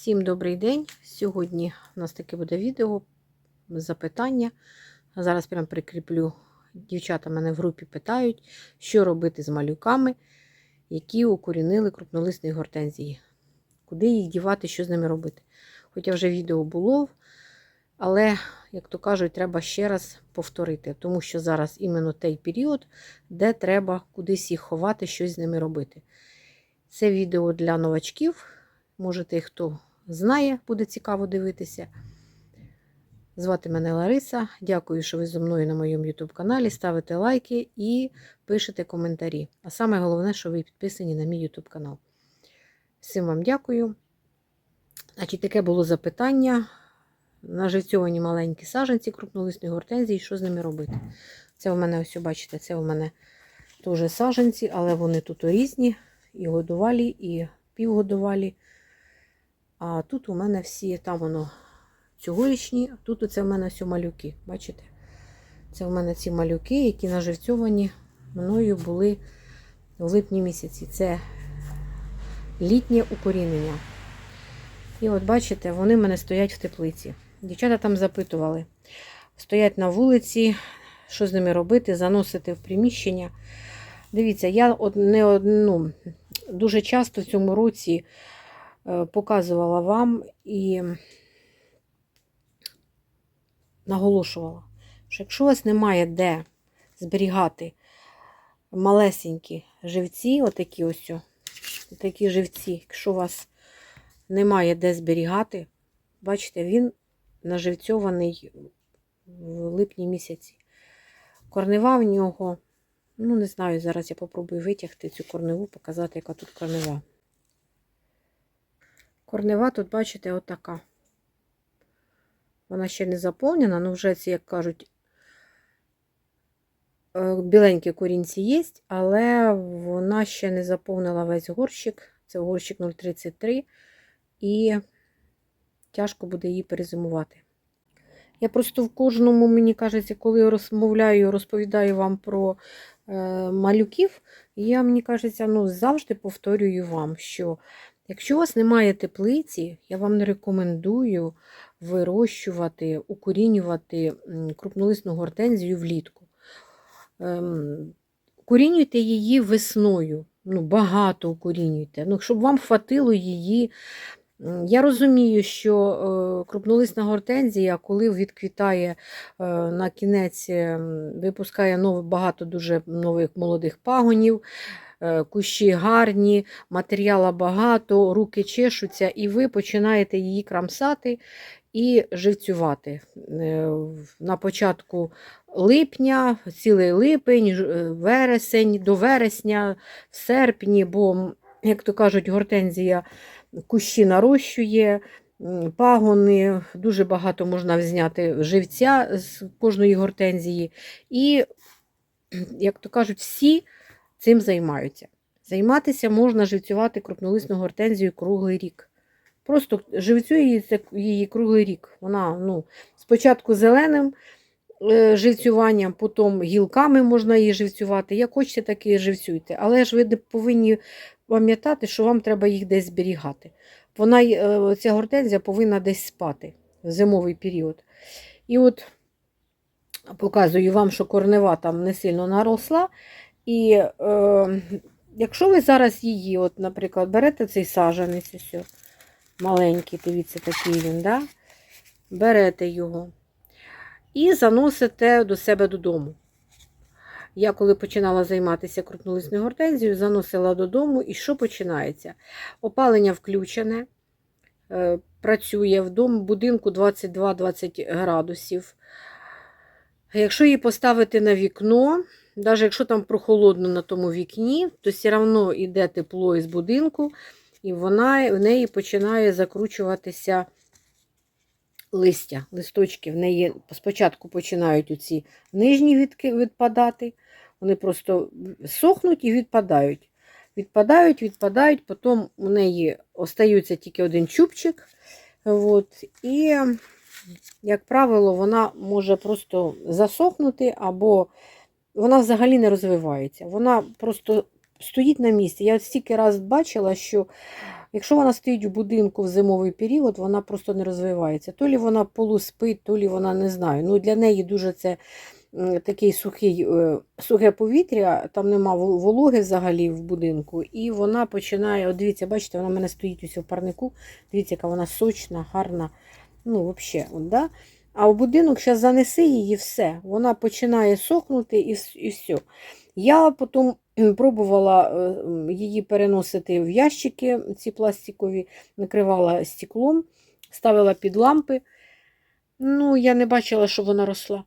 Всім добрий день. Сьогодні у нас таке буде відео запитання. Зараз прям прикріплю. Дівчата мене в групі питають, що робити з малюками, які укорінили крупнолисні гортензії. Куди їх дівати, що з ними робити. Хоча вже відео було, але, як то кажуть, треба ще раз повторити, тому що зараз іменно той період, де треба кудись їх ховати, щось з ними робити. Це відео для новачків. Можете, хто знає, буде цікаво дивитися. Звати мене Лариса. Дякую, що ви зі мною на моєму YouTube каналі. Ставите лайки і пишете коментарі. А саме головне, що ви підписані на мій YouTube канал. Всім вам дякую. Значить, таке було запитання. Наживцьовані маленькі саженці крупнолисної гортензії, що з ними робити? Це у мене, ось, бачите, це у мене теж саженці, але вони тут різні, і годувалі, і півгодувалі. А тут у мене всі, там воно цьогорічні, тут оце в мене все малюки. Бачите? Це у мене ці малюки, які наживцьовані мною були в липні місяці. Це літнє укорінення. І от бачите, вони в мене стоять в теплиці. Дівчата там запитували. Стоять на вулиці, що з ними робити, заносити в приміщення. Дивіться, я не одну дуже часто в цьому році показувала вам і наголошувала, що якщо у вас немає де зберігати малесенькі живці, отакі ось, такі живці, якщо у вас немає де зберігати, бачите, він наживцьований в липні місяці. Корнева в нього, ну не знаю, зараз я попробую витягти цю корневу, показати, яка тут корнева. Корнева тут, бачите, отака. Вона ще не заповнена, ну вже як кажуть, е, біленькі корінці є, але вона ще не заповнила весь горщик. Це горщик 0,33, і тяжко буде її перезимувати. Я просто в кожному, мені кажеться, коли розмовляю, розповідаю вам про е, малюків, я, мені кажеться, ну, завжди повторюю вам, що якщо у вас немає теплиці, я вам не рекомендую вирощувати, укорінювати крупнолисну гортензію влітку. Ем, Укорінюйте її весною. Ну, багато укорінюйте. Ну, щоб вам хватило її. Я розумію, що е, крупнолисна гортензія, коли відквітає е, на кінець, е, випускає багато дуже нових молодих пагонів, кущі гарні, матеріалу багато, руки чешуться, і ви починаєте її крамсати і живцювати. Е, На початку липня, цілий липень, е, вересень, до вересня, в серпні, бо, як то кажуть, гортензія кущі нарощує, пагони, дуже багато можна взяти живця з кожної гортензії. І, як то кажуть, всі цим займаються. Займатися можна живцювати крупнолисну гортензію круглий рік. Просто живцює її, круглий рік. Вона ну, спочатку зеленим е, живцюванням, потім гілками можна її живцювати. Як хочете, так і живцюйте. Але ж ви повинні пам'ятати, що вам треба їх десь зберігати. Вона, е, ця гортензія повинна десь спати в зимовий період. І от показую вам, що корнева там не сильно наросла. І е, якщо ви зараз її, от, наприклад, берете цей сажанець, ось, маленький, дивіться, такий він, да? берете його і заносите до себе додому. Я коли починала займатися крупнолисною гортензією, заносила додому, і що починається? Опалення включене, е, працює в будинку 22-20 градусів. Якщо її поставити на вікно, навіть якщо там прохолодно на тому вікні, то все одно йде тепло із будинку, і вона, в неї починає закручуватися листя, листочки. В неї спочатку починають оці нижні відки відпадати, вони просто сохнуть і відпадають. Відпадають, відпадають, потім у неї остається тільки один чубчик. От, і, як правило, вона може просто засохнути, або вона взагалі не розвивається. Вона просто стоїть на місці. Я стільки раз бачила, що Якщо вона стоїть у будинку в зимовий період, вона просто не розвивається. То лі вона полуспить, то лі вона не знаю. Ну, для неї дуже це такий сухий, е, сухе повітря, там нема вологи взагалі в будинку. І вона починає, от дивіться, бачите, вона в мене стоїть ось в парнику. Дивіться, яка вона сочна, гарна. Ну, взагалі, да? А в будинок зараз занеси її все. Вона починає сохнути і, і все. Я потім пробувала е, її переносити в ящики, ці пластикові, накривала стеклом, ставила під лампи. Ну, я не бачила, що вона росла.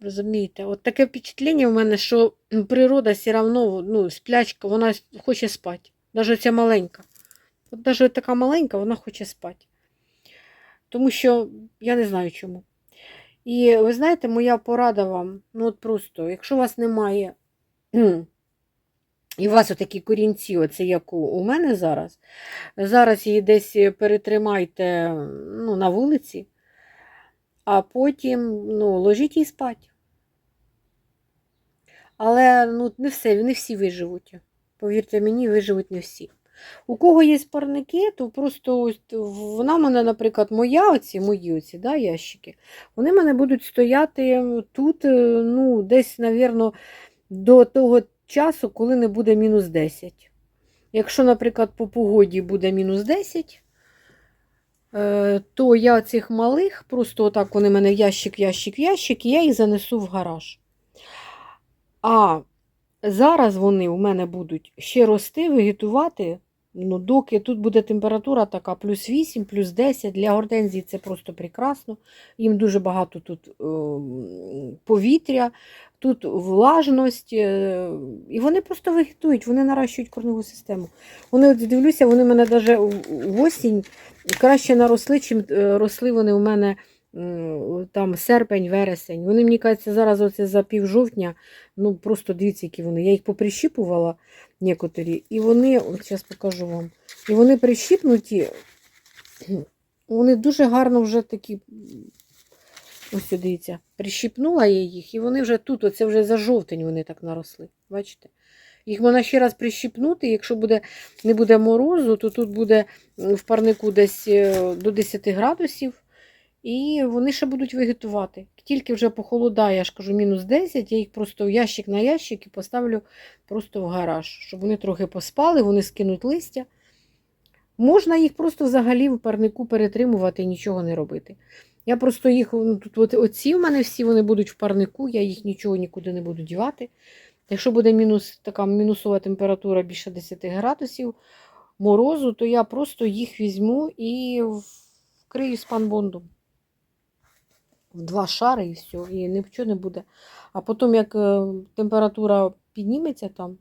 Розумієте? От таке впечатлення в мене, що природа все одно, ну, сплячка, вона хоче спати. Навіть ця маленька. От навіть така маленька, вона хоче спати. Тому що я не знаю чому. І ви знаєте, моя порада вам, ну от просто, якщо у вас немає, і у вас отакі корінці, оце як у, мене зараз, зараз її десь перетримайте ну, на вулиці, а потім ну, ложіть її спати. Але ну, не все, не всі виживуть. Повірте мені, виживуть не всі. У кого є парники, то просто вона мене, наприклад, моя, оці, мої оці, да, ящики, вони мене будуть стояти тут, е, ну, десь, навірно, до того часу, коли не буде мінус 10. Якщо, наприклад, по погоді буде мінус 10, е, то я цих малих, просто отак вони в мене ящик, ящик, ящик, і я їх занесу в гараж. А зараз вони у мене будуть ще рости, вегетувати. Ну, доки тут буде температура така плюс 8, плюс 10. Для гортензії це просто прекрасно. Їм дуже багато тут е, повітря, тут влажність. Е, і вони просто вегетують, вони наращують корневу систему. Вони, от дивлюся, вони в мене навіть в осінь краще наросли, чим е, росли вони у мене там серпень, вересень. Вони, мені кажеться, зараз оце за пів жовтня, ну просто дивіться, які вони. Я їх поприщіпувала некоторі, і вони, от зараз покажу вам, і вони прищіпнуті, вони дуже гарно вже такі. Ось дивіться, прищіпнула я їх, і вони вже тут, оце вже за жовтень вони так наросли. Бачите? Їх можна ще раз прищіпнути, якщо буде, не буде морозу, то тут буде в парнику десь е, до 10 градусів. І вони ще будуть вегетувати. Тільки вже похолодає, я ж кажу, мінус 10, я їх просто в ящик на ящик і поставлю просто в гараж, щоб вони трохи поспали, вони скинуть листя. Можна їх просто взагалі в парнику перетримувати і нічого не робити. Я просто їх, ну, тут от, оці в мене всі вони будуть в парнику, я їх нічого нікуди не буду дівати. Якщо буде мінус, така мінусова температура більше 10 градусів морозу, то я просто їх візьму і вкрию спанбондом в два шари і все, і нічого не буде. А потім, як е, температура підніметься там,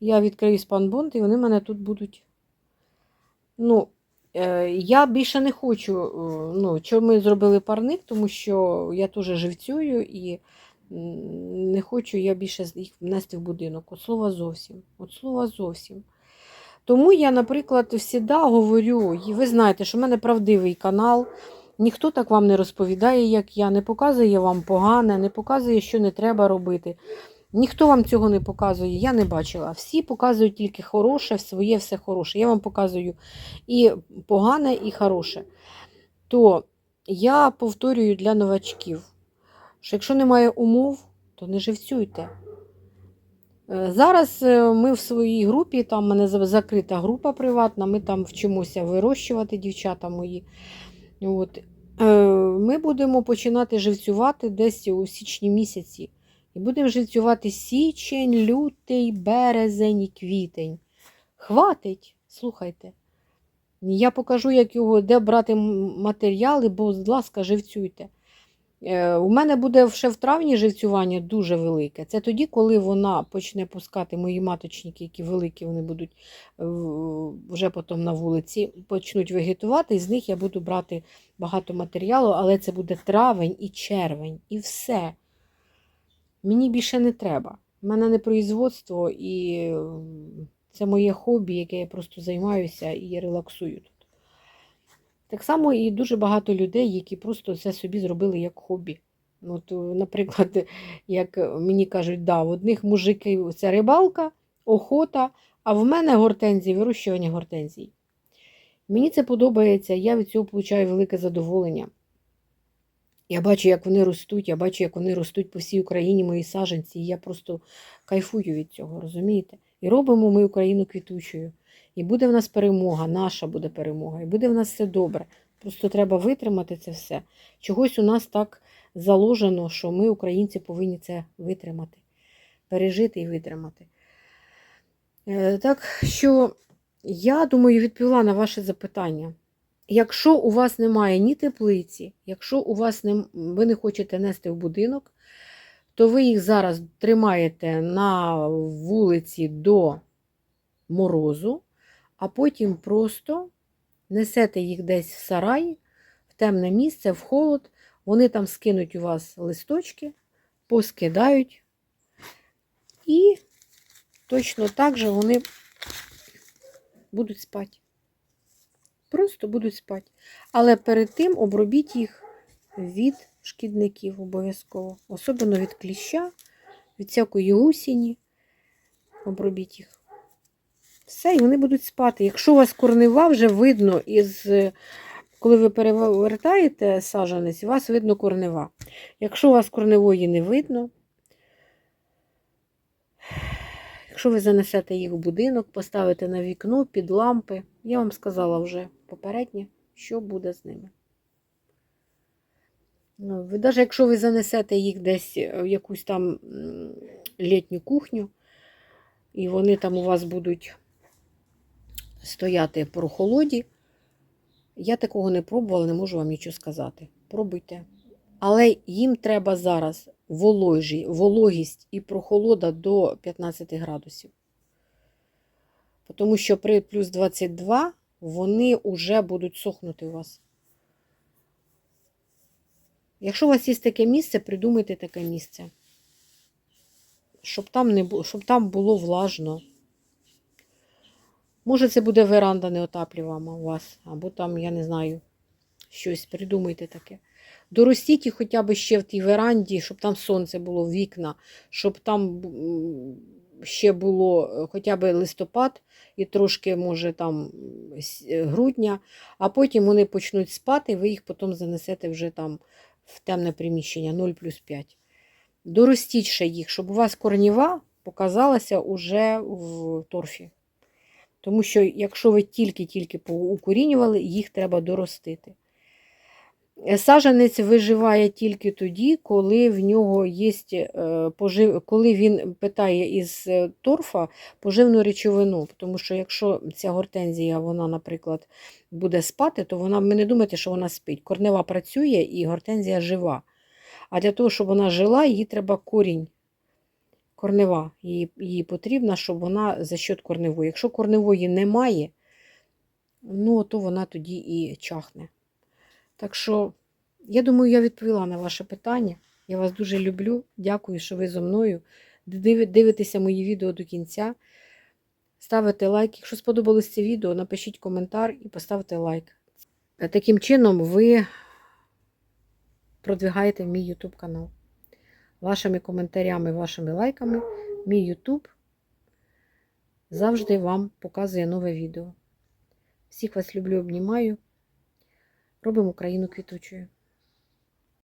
я відкрию спанбонд, і вони мене тут будуть. Ну, е, я більше не хочу, е, ну, що ми зробили парник, тому що я теж живцюю і не хочу я більше їх внести в будинок. От слова зовсім. От слова зовсім. Тому я, наприклад, завжди говорю, і ви знаєте, що в мене правдивий канал. Ніхто так вам не розповідає, як я, не показує вам погане, не показує, що не треба робити. Ніхто вам цього не показує, я не бачила. Всі показують тільки хороше, своє все хороше. Я вам показую і погане, і хороше. То я повторюю для новачків, що якщо немає умов, то не живцюйте. Е, Зараз е, ми в своїй групі, там в мене закрита група приватна, ми там вчимося вирощувати, дівчата мої. От. Е, Ми будемо починати живцювати десь у січні місяці. І будемо живцювати січень, лютий, березень і квітень. Хватить, слухайте. Я покажу, як його, де брати матеріали, бо, будь ласка, живцюйте. Е, У мене буде ще в травні живцювання дуже велике. Це тоді, коли вона почне пускати мої маточники, які великі, вони будуть е, вже потім на вулиці, почнуть вегетувати, і з них я буду брати багато матеріалу, але це буде травень і червень, і все. Мені більше не треба. У мене не производство, і це моє хобі, яке я просто займаюся і релаксую тут. Так само і дуже багато людей, які просто це собі зробили як хобі. От, е, наприклад, як мені кажуть, да, в одних мужиків це рибалка, охота, а в мене гортензії, вирощування гортензій. Мені це подобається, я від цього получаю велике задоволення. Я бачу, як вони ростуть, я бачу, як вони ростуть по всій Україні, мої саженці, і я просто кайфую від цього, розумієте? І робимо ми Україну квітучою. І буде в нас перемога, наша буде перемога, і буде в нас все добре. Просто треба витримати це все. Чогось у нас так заложено, що ми, українці, повинні це витримати, пережити і витримати. Е, Так що я думаю, відповіла на ваше запитання. Якщо у вас немає ні теплиці, якщо у вас не, ви не хочете нести в будинок, то ви їх зараз тримаєте на вулиці до морозу, а потім просто несете їх десь в сарай, в темне місце, в холод. Вони там скинуть у вас листочки, поскидають. І точно так же вони будуть спати. Просто будуть спати. Але перед тим обробіть їх від шкідників обов'язково. Особливо від кліща, від всякої гусіні. Обробіть їх. Все, і вони будуть спати. Якщо у вас корнева вже видно, із, коли ви перевертаєте саджанець, у вас видно корнева. Якщо у вас корневої не видно, Якщо ви занесете їх в будинок, поставите на вікно під лампи, я вам сказала вже попередньо, що буде з ними. Ну, ви, Навіть якщо ви занесете їх десь в якусь там літню кухню, і вони там у вас будуть стояти про холоді, я такого не пробувала, не можу вам нічого сказати. Пробуйте. Але їм треба зараз воложі, вологість і прохолода до 15 градусів. Тому що при плюс 22 вони вже будуть сохнути у вас. Якщо у вас є таке місце, придумайте таке місце. Щоб там, не було, щоб там було влажно. Може, це буде веранда неотаплювама у вас, або там, я не знаю, щось придумайте таке. Доростіть їх хоча б ще в тій веранді, щоб там сонце було вікна, щоб там ще було е, хоча б листопад і трошки, може, там е, грудня, а потім вони почнуть спати, і ви їх потім занесете вже там в темне приміщення 0 плюс 5. Доростіть ще їх, щоб у вас корніва показалася уже в торфі. Тому що, якщо ви тільки-тільки укорінювали, їх треба доростити. Е, Сажанець виживає тільки тоді, коли в нього є е, пожив... коли він питає із е, торфа поживну речовину. Тому що якщо ця гортензія, вона, наприклад, буде спати, то вона, ви не думайте, що вона спить. Корнева працює і гортензія жива. А для того, щоб вона жила, їй треба корінь. Корнева. Їй, їй потрібно, щоб вона за счет корневої. Якщо корневої немає, ну, то вона тоді і чахне. Так що, я думаю, я відповіла на ваше питання. Я вас дуже люблю. Дякую, що ви зі мною. Дивитеся мої відео до кінця. Ставите лайк. Якщо сподобалось це відео, напишіть коментар і поставте лайк. Таким чином, ви продвигаєте мій YouTube канал. Вашими коментарями, вашими лайками, мій YouTube завжди вам показує нове відео. Всіх вас люблю, обнімаю. Робимо Україну квітучою.